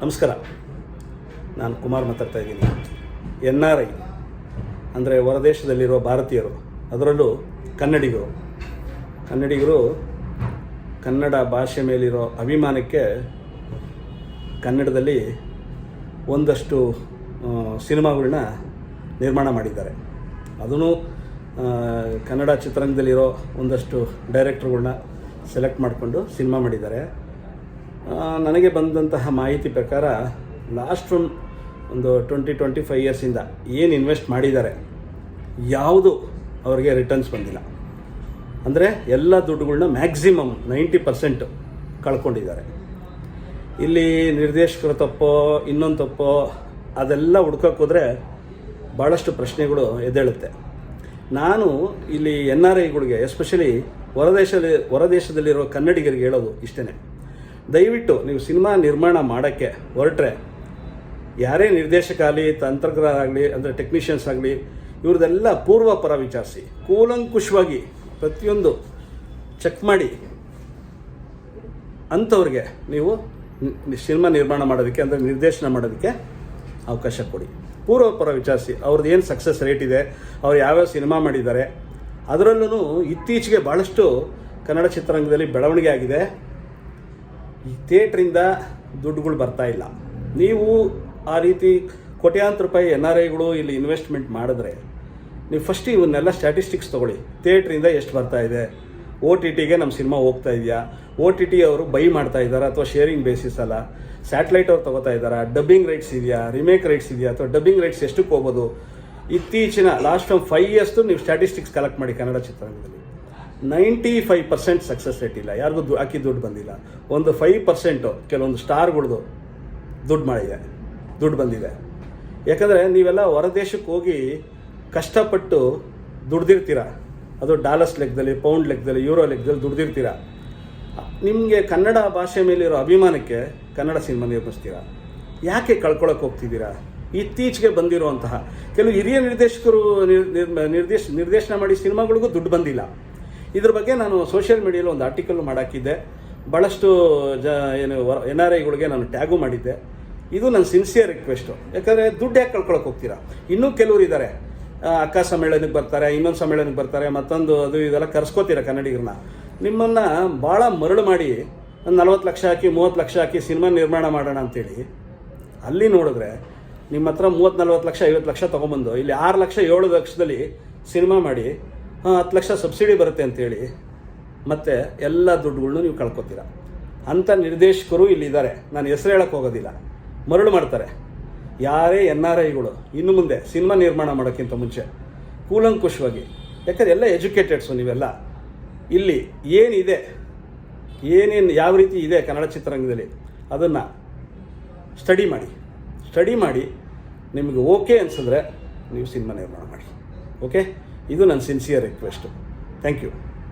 ನಮಸ್ಕಾರ. ನಾನು ಕುಮಾರ್ ಮಾತಾಡ್ತಾ ಇದ್ದೀನಿ. ಎನ್ ಆರ್ ಐ, ಅಂದರೆ ಹೊರದೇಶದಲ್ಲಿರೋ ಭಾರತೀಯರು, ಅದರಲ್ಲೂ ಕನ್ನಡಿಗರು. ಕನ್ನಡಿಗರು ಕನ್ನಡ ಭಾಷೆ ಮೇಲಿರೋ ಅಭಿಮಾನಕ್ಕೆ ಕನ್ನಡದಲ್ಲಿ ಒಂದಷ್ಟು ಸಿನಿಮಾಗಳನ್ನ ನಿರ್ಮಾಣ ಮಾಡಿದ್ದಾರೆ. ಅದೂ ಕನ್ನಡ ಚಿತ್ರರಂಗದಲ್ಲಿರೋ ಒಂದಷ್ಟು ಡೈರೆಕ್ಟ್ರುಗಳನ್ನ ಸೆಲೆಕ್ಟ್ ಮಾಡಿಕೊಂಡು ಸಿನಿಮಾ ಮಾಡಿದ್ದಾರೆ. ನನಗೆ ಬಂದಂತಹ ಮಾಹಿತಿ ಪ್ರಕಾರ ಲಾಸ್ಟ್ ಒಂದು ಒಂದು ಟ್ವೆಂಟಿ ಟ್ವೆಂಟಿ ಫೈವ್ ಇಯರ್ಸಿಂದ ಏನು ಇನ್ವೆಸ್ಟ್ ಮಾಡಿದ್ದಾರೆ, ಯಾವುದು ಅವರಿಗೆ ರಿಟರ್ನ್ಸ್ ಬಂದಿಲ್ಲ. ಅಂದರೆ ಎಲ್ಲ ದುಡ್ಡುಗಳನ್ನ ಮ್ಯಾಕ್ಸಿಮಮ್ ನೈಂಟಿ ಪರ್ಸೆಂಟ್ ಕಳ್ಕೊಂಡಿದ್ದಾರೆ. ಇಲ್ಲಿ ನಿರ್ದೇಶಕರ ತಪ್ಪೋ, ಇನ್ನೊಂದು ತಪ್ಪೋ, ಅದೆಲ್ಲ ಹುಡ್ಕೋಕೆ ಹೋದರೆ ಭಾಳಷ್ಟು ಪ್ರಶ್ನೆಗಳು ಎದ್ದೇಳುತ್ತೆ. ನಾನು ಇಲ್ಲಿ ಎನ್ ಆರ್ ಐಗಳಿಗೆ ಎಸ್ಪೆಷಲಿ ಹೊರದೇಶದಲ್ಲಿ, ಹೊರದೇಶದಲ್ಲಿರೋ ಕನ್ನಡಿಗರಿಗೆ ಹೇಳೋದು ಇಷ್ಟೇ ದಯವಿಟ್ಟು ನೀವು ಸಿನಿಮಾ ನಿರ್ಮಾಣ ಮಾಡೋಕ್ಕೆ ಹೊರಟ್ರೆ, ಯಾರೇ ನಿರ್ದೇಶಕ ಆಗಲಿ ತಂತ್ರಜ್ಞರಾಗಲಿ ಅಂದರೆ ಟೆಕ್ನಿಷಿಯನ್ಸ್ ಆಗಲಿ ಇವ್ರದ್ದೆಲ್ಲ ಪೂರ್ವಪರ ವಿಚಾರಿಸಿ, ಕೂಲಂಕುಷವಾಗಿ ಪ್ರತಿಯೊಂದು ಚೆಕ್ ಮಾಡಿ, ಅಂಥವ್ರಿಗೆ ನೀವು ಸಿನಿಮಾ ನಿರ್ಮಾಣ ಮಾಡೋದಕ್ಕೆ ಅಂದರೆ ನಿರ್ದೇಶನ ಮಾಡೋದಕ್ಕೆ ಅವಕಾಶ ಕೊಡಿ. ಪೂರ್ವಪರ ವಿಚಾರಿಸಿ, ಅವ್ರದ್ದು ಏನು ಸಕ್ಸಸ್ ರೇಟ್ ಇದೆ, ಅವ್ರು ಯಾವ್ಯಾವ ಸಿನಿಮಾ ಮಾಡಿದ್ದಾರೆ ಅದರಲ್ಲೂ ಇತ್ತೀಚೆಗೆ ಭಾಳಷ್ಟು ಕನ್ನಡ ಚಿತ್ರರಂಗದಲ್ಲಿ ಬೆಳವಣಿಗೆ ಆಗಿದೆ. ಈ ಥಿಯೇಟ್ರಿಂದ ದುಡ್ಡುಗಳು ಬರ್ತಾ ಇಲ್ಲ. ನೀವು ಆ ರೀತಿ ಕೋಟ್ಯಾಂತರ ರೂಪಾಯಿ ಎನ್ ಆರ್ ಐಗಳು ಇಲ್ಲಿ ಇನ್ವೆಸ್ಟ್ಮೆಂಟ್ ಮಾಡಿದ್ರೆ ನೀವು ಫಸ್ಟ್ ಇವನ್ನೆಲ್ಲ ಸ್ಟ್ಯಾಟಿಸ್ಟಿಕ್ಸ್ ತೊಗೊಳ್ಳಿ. ಥಿಯೇಟ್ರಿಂದ ಎಷ್ಟು ಬರ್ತಾ ಇದೆ? ಓ ಟಿ ಟಿಗೆ ನಮ್ಮ ಸಿನಿಮಾ ಹೋಗ್ತಾ ಇದೆಯಾ? ಓ ಟಿ ಟಿ ಅವರು ಬೈ ಮಾಡ್ತಾ ಇದ್ದಾರಾ ಅಥವಾ ಶೇರಿಂಗ್ ಬೇಸಿಸ್ ಅಲ್ಲ? ಸ್ಯಾಟಲೈಟ್ ಅವ್ರು ತಗೋತಾ ಇದ್ದಾರಾ? ಡಬ್ಬಿಂಗ್ ರೈಟ್ಸ್ ಇದೆಯಾ? ರಿಮೇಕ್ ರೈಟ್ಸ್ ಇದೆಯಾ? ಅಥವಾ ಡಬ್ಬಿಂಗ್ ರೈಟ್ಸ್ ಎಷ್ಟಕ್ಕೆ ಹೋಗ್ಬೋದು ಇತ್ತೀಚಿನ ಲಾಸ್ಟ್ ಒಂದು ಫೈವ್ ಇಯರ್ಸ್ದು ನೀವು ಸ್ಟ್ಯಾಟಿಸ್ಟಿಕ್ಸ್ ಕಲೆಕ್ಟ್ ಮಾಡಿ ಕನ್ನಡ ಚಿತ್ರರಂಗದಲ್ಲಿ. Ninety five percent success rate ಇಲ್ಲ. ಯಾರಿಗೂ ಹಾಕಿ ದುಡ್ಡು ಬಂದಿಲ್ಲ. ಒಂದು ಫೈವ್ ಪರ್ಸೆಂಟು ಕೆಲವೊಂದು ಸ್ಟಾರ್ಗಳ್ದು ದುಡ್ಡು ಮಾಡಿದೆ. ದುಡ್ಡು ಬಂದಿದೆ. ಯಾಕಂದರೆ ನೀವೆಲ್ಲ ಹೊರದೇಶಕ್ಕೆ ಹೋಗಿ ಕಷ್ಟಪಟ್ಟು ದುಡ್ದಿರ್ತೀರ? ಅದು ಡಾಲರ್ಸ್ ಲೆಕ್ಕದಲ್ಲಿ, ಪೌಂಡ್ ಲೆಕ್ಕದಲ್ಲಿ, ಯೂರೋ ಲೆಕ್ಕದಲ್ಲಿ ದುಡ್ದಿರ್ತೀರ? ನಿಮಗೆ ಕನ್ನಡ ಭಾಷೆ ಮೇಲಿರೋ ಅಭಿಮಾನಕ್ಕೆ ಕನ್ನಡ ಸಿನಿಮಾ ನಿರ್ಮಿಸ್ತೀರಾ? ಯಾಕೆ ಕಳ್ಕೊಳಕ್ಕೆ ಹೋಗ್ತಿದ್ದೀರಾ? ಇತ್ತೀಚೆಗೆ ಬಂದಿರುವಂತಹ ಕೆಲವು ಹಿರಿಯ ನಿರ್ದೇಶಕರು ನಿರ್- ನಿರ್- ನಿರ್ದೇಶ ನಿರ್ದೇಶನ ಮಾಡಿ ಸಿನಿಮಾಗಳಿಗೂ ದುಡ್ಡು ಬಂದಿಲ್ಲ. ಇದ್ರ ಬಗ್ಗೆ ನಾನು ಸೋಷಿಯಲ್ ಮೀಡಿಯಲ್ಲಿ ಒಂದು ಆರ್ಟಿಕಲ್ ಮಾಡಾಕಿದ್ದೆ. ಭಾಳಷ್ಟು ಜ, ಏನು ಎನ್ ಆರ್ ಐಗಳಿಗೆ ನಾನು ಟ್ಯಾಗು ಮಾಡಿದ್ದೆ. ಇದು ನನ್ನ ಸಿನ್ಸಿಯರ್ ರಿಕ್ವೆಸ್ಟು ಯಾಕಂದರೆ ದುಡ್ಡು ಯಾಕೆ ಕಳ್ಕೊಳಕ್ಕೆ ಹೋಗ್ತೀರಾ? ಇನ್ನೂ ಕೆಲವರು ಇದ್ದಾರೆ ಅಕ್ಕ ಸಮ್ಮೇಳನಕ್ಕೆ ಬರ್ತಾರೆ, ಇನ್ನೊಂದು ಸಮ್ಮೇಳನಕ್ಕೆ ಬರ್ತಾರೆ, ಮತ್ತೊಂದು ಅದು ಇದೆಲ್ಲ ಕರ್ಸ್ಕೋತೀರ ಕನ್ನಡಿಗರನ್ನ ನಿಮ್ಮನ್ನು ಭಾಳ ಮರಳು ಮಾಡಿ ನಲ್ವತ್ತು ಲಕ್ಷ ಹಾಕಿ, ಮೂವತ್ತು ಲಕ್ಷ ಹಾಕಿ ಸಿನಿಮಾ ನಿರ್ಮಾಣ ಮಾಡೋಣ ಅಂತೇಳಿ, ಅಲ್ಲಿ ನೋಡಿದ್ರೆ ನಿಮ್ಮ ಹತ್ರ ಮೂವತ್ತು ನಲ್ವತ್ತು ಲಕ್ಷ, ಐವತ್ತು ಲಕ್ಷ ತೊಗೊಂಬಂದು, ಇಲ್ಲಿ ಆರು ಲಕ್ಷ ಏಳು ಲಕ್ಷದಲ್ಲಿ ಸಿನಿಮಾ ಮಾಡಿ ಹತ್ತು ಲಕ್ಷ ಸಬ್ಸಿಡಿ ಬರುತ್ತೆ ಅಂತೇಳಿ ಮತ್ತು ಎಲ್ಲ ದುಡ್ಡುಗಳನ್ನು ನೀವು ಕಳ್ಕೊತೀರ. ಅಂಥ ನಿರ್ದೇಶಕರು ಇಲ್ಲಿದ್ದಾರೆ. ನಾನು ಹೆಸರು ಹೇಳಕ್ಕೆ ಹೋಗೋದಿಲ್ಲ. ಮರಳು ಮಾಡ್ತಾರೆ. ಯಾರೇ ಎನ್ ಆರ್ ಐಗಳು, ಇನ್ನು ಮುಂದೆ ಸಿನಿಮಾ ನಿರ್ಮಾಣ ಮಾಡೋಕ್ಕಿಂತ ಮುಂಚೆ, ಕೂಲಂಕುಷವಾಗಿ, ಯಾಕಂದ್ರೆ ಎಲ್ಲ ಎಜುಕೇಟೆಡ್ಸು ನೀವೆಲ್ಲ. ಇಲ್ಲಿ ಏನಿದೆ, ಏನೇನು ಯಾವ ರೀತಿ ಇದೆ ಕನ್ನಡ ಚಿತ್ರರಂಗದಲ್ಲಿ, ಅದನ್ನು ಸ್ಟಡಿ ಮಾಡಿ. ಸ್ಟಡಿ ಮಾಡಿ, ನಿಮಗೆ ಓಕೆ ಅನಿಸಿದ್ರೆ ನೀವು ಸಿನಿಮಾ ನಿರ್ಮಾಣ ಮಾಡಿ. ಓಕೆ? ಇದು ನನ್ನ ಸಿನ್ಸಿಯರ್ ರಿಕ್ವೆಸ್ಟು ಥ್ಯಾಂಕ್ ಯು